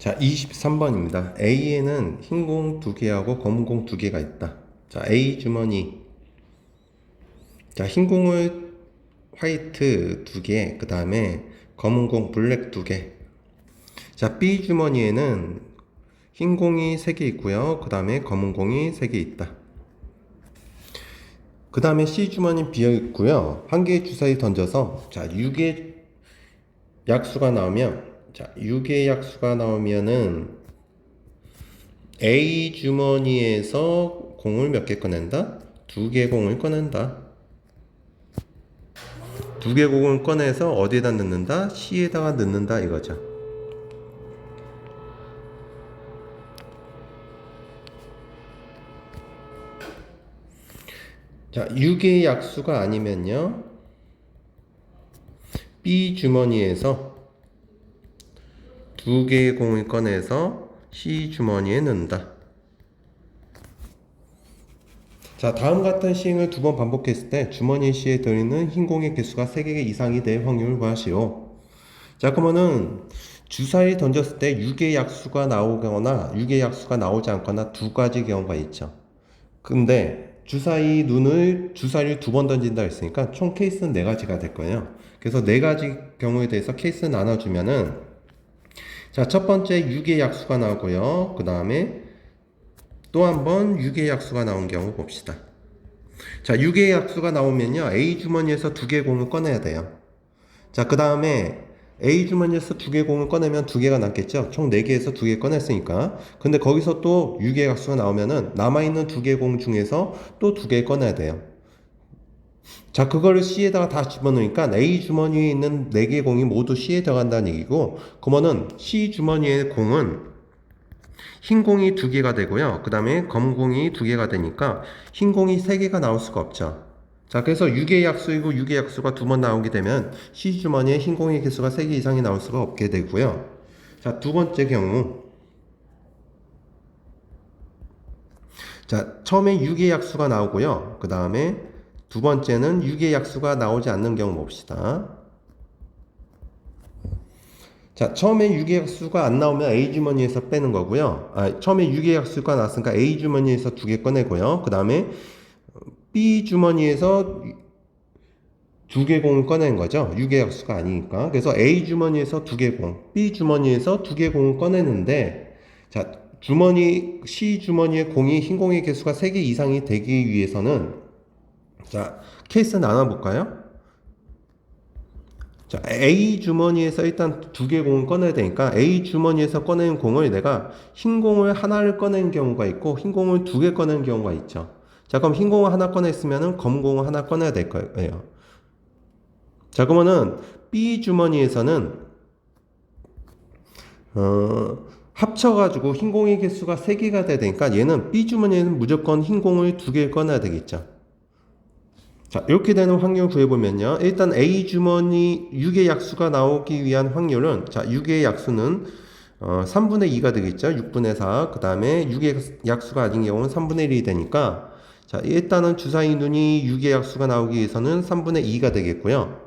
자, 23번입니다. A에는 흰 공 두 개하고 검은 공 두 개가 있다. 자, A 주머니. 자, 흰 공을 화이트 두 개, 그 다음에 검은 공 블랙 두 개. 자, B 주머니에는 흰 공이 세 개 있고요. 그 다음에 검은 공이 세 개 있다. 그 다음에 C 주머니 비어 있고요. 한 개의 주사위 던져서 자 6의 약수가 나오면 자 6의 약수가 나오면은 A 주머니에서 공을 몇 개 꺼낸다? 두 개 공을 꺼낸다. 두 개 공을 꺼내서 어디에다 넣는다? C에다가 넣는다 이거죠. 자, 6의 약수가 아니면요. B 주머니에서 두 개의 공을 꺼내서 C 주머니에 넣는다. 자, 다음 같은 시행을 두 번 반복했을 때 주머니 C에 들어있는 흰 공의 개수가 3개 이상이 될 확률을 구하시오. 자, 그러면은 주사위 던졌을 때 6의 약수가 나오거나 6의 약수가 나오지 않거나 두 가지 경우가 있죠. 근데 주사위 눈을 주사위를 두 번 던진다 했으니까 총 케이스는 네 가지가 될 거예요. 그래서 네 가지 경우에 대해서 케이스 나눠주면은 자, 첫 번째 6의 약수가 나오고요. 그 다음에 또 한 번 6의 약수가 나온 경우 봅시다. 자, 6의 약수가 나오면요. A 주머니에서 두 개의 공을 꺼내야 돼요. 자, 그 다음에 A 주머니에서 두 개의 공을 꺼내면 두 개가 남겠죠? 총 네 개에서 두 개 꺼냈으니까. 근데 거기서 또 6의 약수가 나오면은 남아있는 두 개의 공 중에서 또 두 개 꺼내야 돼요. 자, 그거를 C에다가 다 집어넣으니까 A 주머니에 있는 네 개의 공이 모두 C에 들어간다는 얘기고, 그러면은 C 주머니의 공은 흰 공이 두 개가 되고요. 그 다음에 검은 공이 두 개가 되니까 흰 공이 세 개가 나올 수가 없죠. 자, 그래서 6의 약수이고 6의 약수가 두 번 나오게 되면 C 주머니에 흰 공의 개수가 세개 이상이 나올 수가 없게 되고요. 자, 두 번째 경우. 자, 처음에 6의 약수가 나오고요. 그 다음에 두 번째는 6의 약수가 나오지 않는 경우 봅시다. 자, 처음에 6의 약수가 안 나오면 A 주머니에서 빼는 거고요. 아, 처음에 6의 약수가 나왔으니까 A 주머니에서 두 개 꺼내고요. 그 다음에 B 주머니에서 두 개 공을 꺼낸 거죠. 6의 약수가 아니니까. 그래서 A 주머니에서 두 개 공, B 주머니에서 두 개 공을 꺼내는데, 자, 주머니, C 주머니의 공이, 흰 공의 개수가 3개 이상이 되기 위해서는, 자, 케이스 나눠볼까요? 자, A 주머니에서 일단 두 개 공을 꺼내야 되니까 A 주머니에서 꺼낸 공을 내가 흰 공을 하나를 꺼낸 경우가 있고 흰 공을 두 개 꺼낸 경우가 있죠. 자, 그럼 흰 공을 하나 꺼냈으면은 검은 공을 하나 꺼내야 될 거예요. 자, 그러면은 B 주머니에서는 어, 합쳐가지고 흰 공의 개수가 3개가 돼야 되니까 얘는 B 주머니에는 무조건 흰 공을 두개 꺼내야 되겠죠. 자, 이렇게 되는 확률 구해보면요. 일단 A 주머니 6의 약수가 나오기 위한 확률은, 자, 6의 약수는, 어, 3분의 2가 되겠죠. 6분의 4. 그 다음에 6의 약수가 아닌 경우는 3분의 1이 되니까, 자, 일단은 주사위 눈이 6의 약수가 나오기 위해서는 3분의 2가 되겠고요.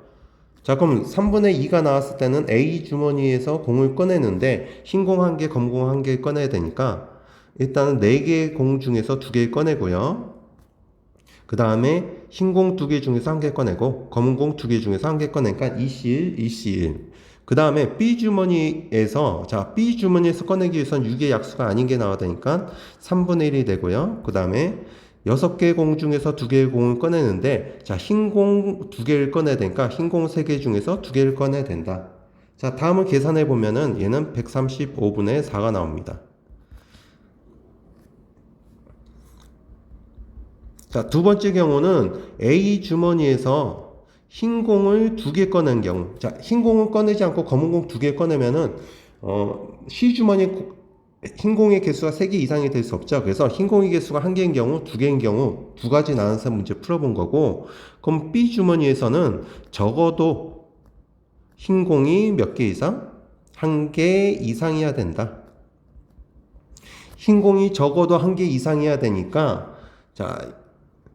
자, 그럼 3분의 2가 나왔을 때는 A 주머니에서 공을 꺼내는데, 흰 공 한 개, 검은 공한 개 꺼내야 되니까, 일단은 4개의 공 중에서 2개 꺼내고요. 그 다음에 흰 공 두 개 중에서 한 개 꺼내고 검은 공 두 개 중에서 한 개 꺼내니까 EC1, EC1. 그 다음에 B 주머니에서 자 B 주머니에서 꺼내기 위해선 6의 약수가 아닌 게 나와야 되니까 3분의 1이 되고요. 그 다음에 여섯 개의 공 중에서 두 개의 공을 꺼내는데 자 흰 공 두 개를 꺼내야 되니까 흰 공 세 개 중에서 두 개를 꺼내야 된다. 자 다음을 계산해 보면은 얘는 135분의 4가 나옵니다. 자, 두 번째 경우는 A 주머니에서 흰 공을 두 개 꺼낸 경우. 자, 흰 공을 꺼내지 않고 검은 공 두 개 꺼내면은, 어, C 주머니 흰 공의 개수가 세 개 이상이 될 수 없죠. 그래서 흰 공의 개수가 한 개인 경우, 두 개인 경우, 두 가지 나눠서 문제 풀어본 거고, 그럼 B 주머니에서는 적어도 흰 공이 몇 개 이상? 한 개 이상이어야 된다. 흰 공이 적어도 한 개 이상이어야 되니까, 자,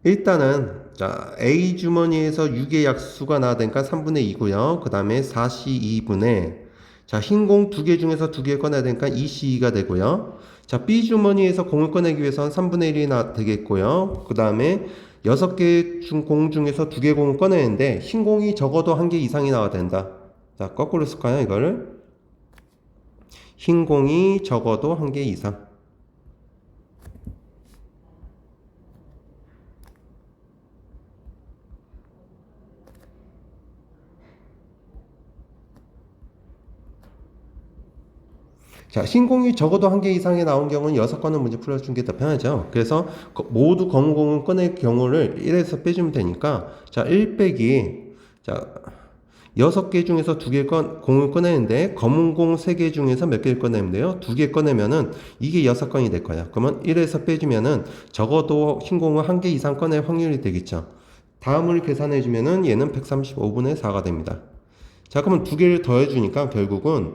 일단은 자 A 주머니에서 6의 약수가 나야 되니까 3분의 2고요. 그 다음에 4C2분의 자, 흰 공 두 개 중에서 두 개 꺼내야 되니까 2C2가 되고요. 자, B 주머니에서 공을 꺼내기 위해서는 3분의 1이 나 되겠고요. 그 다음에 여섯 개 중 공 중에서 두 개 공을 꺼내는데 흰 공이 적어도 한 개 이상이 나와야 된다. 자, 거꾸로 쓸까요, 이거를? 흰 공이 적어도 한 개 이상. 자, 신공이 적어도 한 개 이상이 나온 경우는 여섯 건의 문제 풀어주는 게더 편하죠. 그래서 거- 모두 검은 공을 꺼낼 경우를 1에서 빼주면 되니까, 자, 1 빼기, 자, 여섯 개 중에서 두 개 건, 공을 꺼내는데, 검은 공 세 개 중에서 몇 개를 꺼내면 돼요? 두 개 꺼내면은, 이게 여섯 건이 될 거야. 그러면 1에서 빼주면은, 적어도 흰 공을 한개 이상 꺼낼 확률이 되겠죠. 다음을 계산해주면은, 얘는 135분의 4가 됩니다. 자, 그러면 두 개를 더해주니까, 결국은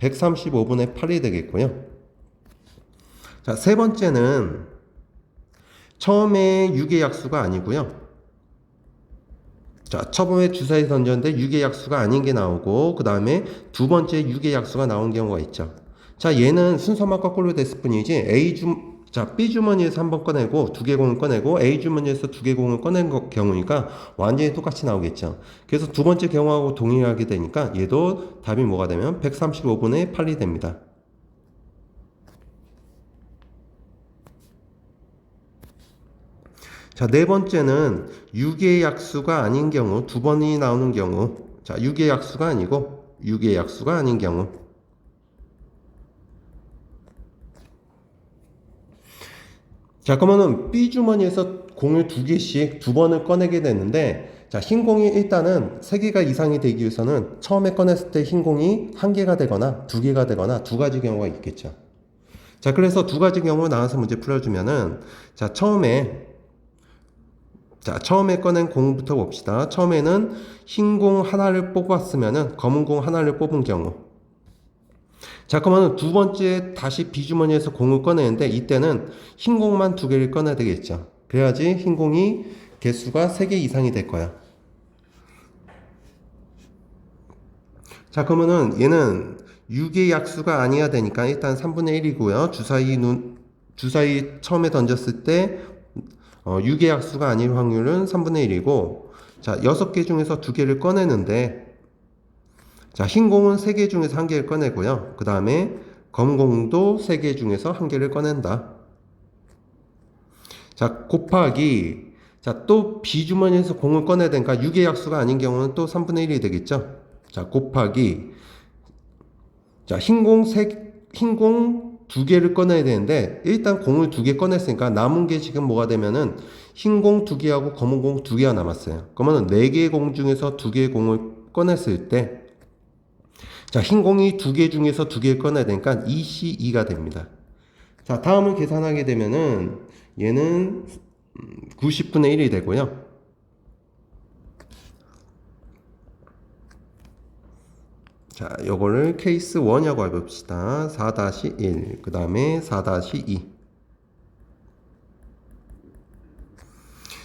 135분의 8이 되겠고요. 자, 세 번째는 처음에 6의 약수가 아니고요. 자, 처음에 주사위 던졌는데 6의 약수가 아닌 게 나오고 그 다음에 두 번째 6의 약수가 나온 경우가 있죠. 자, 얘는 순서만 거꾸로 됐을 뿐이지 A 주 자, B 주머니에서 한 번 꺼내고 두 개 공을 꺼내고 A 주머니에서 두 개 공을 꺼낸 거- 경우니까 완전히 똑같이 나오겠죠. 그래서 두 번째 경우하고 동일하게 되니까 얘도 답이 뭐가 되면 135분의 8이 됩니다. 자, 네 번째는 6의 약수가 아닌 경우, 두 번이 나오는 경우. 자, 6의 약수가 아니고 6의 약수가 아닌 경우. 자, 그러면은 B 주머니에서 공을 두 개씩 두 번을 꺼내게 되는데, 자, 흰 공이 일단은 세 개가 이상이 되기 위해서는 처음에 꺼냈을 때 흰 공이 한 개가 되거나 두 개가 되거나 두 가지 경우가 있겠죠. 자, 그래서 두 가지 경우 나와서 문제 풀어주면은, 자, 처음에, 자, 처음에 꺼낸 공부터 봅시다. 처음에는 흰 공 하나를 뽑았으면은 검은 공 하나를 뽑은 경우. 자, 그러면 두 번째 다시 비주머니에서 공을 꺼내는데 이때는 흰 공만 두 개를 꺼내야 되겠죠. 그래야지 흰 공이 개수가 세개 이상이 될 거야. 자, 그러면은 얘는 6의 약수가 아니어야 되니까 일단 3분의 1이고요. 주사위 눈, 주사위 처음에 던졌을 때 어, 6의 약수가 아닐 확률은 3분의 1이고 자, 6개 중에서 두 개를 꺼내는데 자, 흰 공은 3개 중에서 한 개를 꺼내고요. 그 다음에 검은 공도 3개 중에서 한 개를 꺼낸다. 자, 곱하기 자, 또 비주머니에서 공을 꺼내야 되니까 6의 약수가 아닌 경우는 또 3분의 1이 되겠죠. 자, 곱하기 자, 흰공 세, 흰공 두 개를 꺼내야 되는데, 일단 공을 두개 꺼냈으니까 남은 게 지금 뭐가 되면은, 흰공두 개하고 검은 공두 개가 남았어요. 그러면은 네 개의 공 중에서 두 개의 공을 꺼냈을 때, 자, 흰 공이 두 개 중에서 두 개를 꺼내야 되니까 2C2가 됩니다. 자, 다음을 계산하게 되면은, 얘는 90분의 1이 되고요. 자, 요거를 케이스 1이라고 해봅시다. 4-1, 그 다음에 4-2.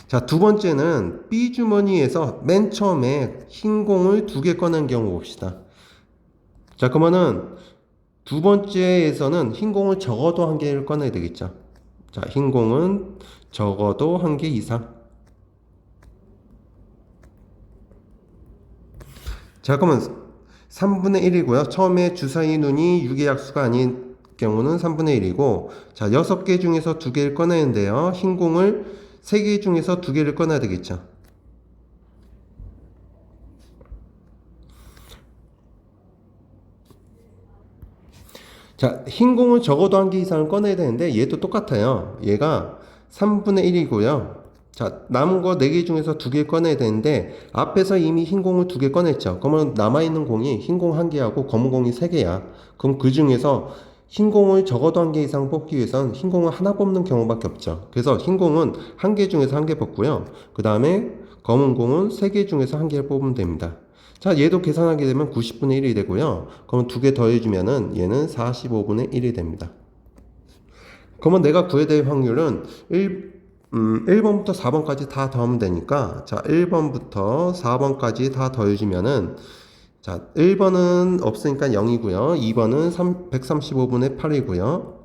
자, 두 번째는 B 주머니에서 맨 처음에 흰 공을 두 개 꺼낸 경우 봅시다. 자, 그러면은 두 번째에서는 흰 공을 적어도 한 개를 꺼내야 되겠죠. 자, 흰 공은 적어도 한 개 이상. 자, 그러면 3분의 1이고요. 처음에 주사위 눈이 6의 약수가 아닌 경우는 3분의 1이고, 자, 6개 중에서 2개를 꺼내는데요. 흰 공을 3개 중에서 2개를 꺼내야 되겠죠. 자, 흰 공을 적어도 한 개 이상을 꺼내야 되는데, 얘도 똑같아요. 얘가 3분의 1이고요. 자, 남은 거 4개 중에서 2개 꺼내야 되는데, 앞에서 이미 흰 공을 2개 꺼냈죠. 그러면 남아있는 공이 흰 공 1개하고 검은 공이 3개야. 그럼 그 중에서 흰 공을 적어도 한 개 이상 뽑기 위해선 흰 공을 하나 뽑는 경우밖에 없죠. 그래서 흰 공은 한 개 중에서 한 개 뽑고요. 그 다음에 검은 공은 3개 중에서 한 개를 뽑으면 됩니다. 자, 얘도 계산하게 되면 90분의 1이 되고요. 그럼 두개 더해주면은 얘는 45분의 1이 됩니다. 그러면 내가 구해야 될 확률은 1, 음, 1번부터 4번까지 다 더하면 되니까, 자, 1번부터 4번까지 다 더해주면은, 자, 1번은 없으니까 0이고요. 2번은 3, 135분의 8이고요.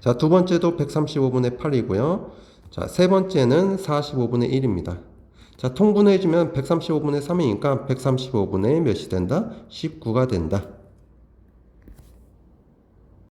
자, 두 번째도 135분의 8이고요. 자, 세 번째는 45분의 1입니다. 자, 통분해주면 135분의 3이니까 135분의 몇이 된다? 19가 된다.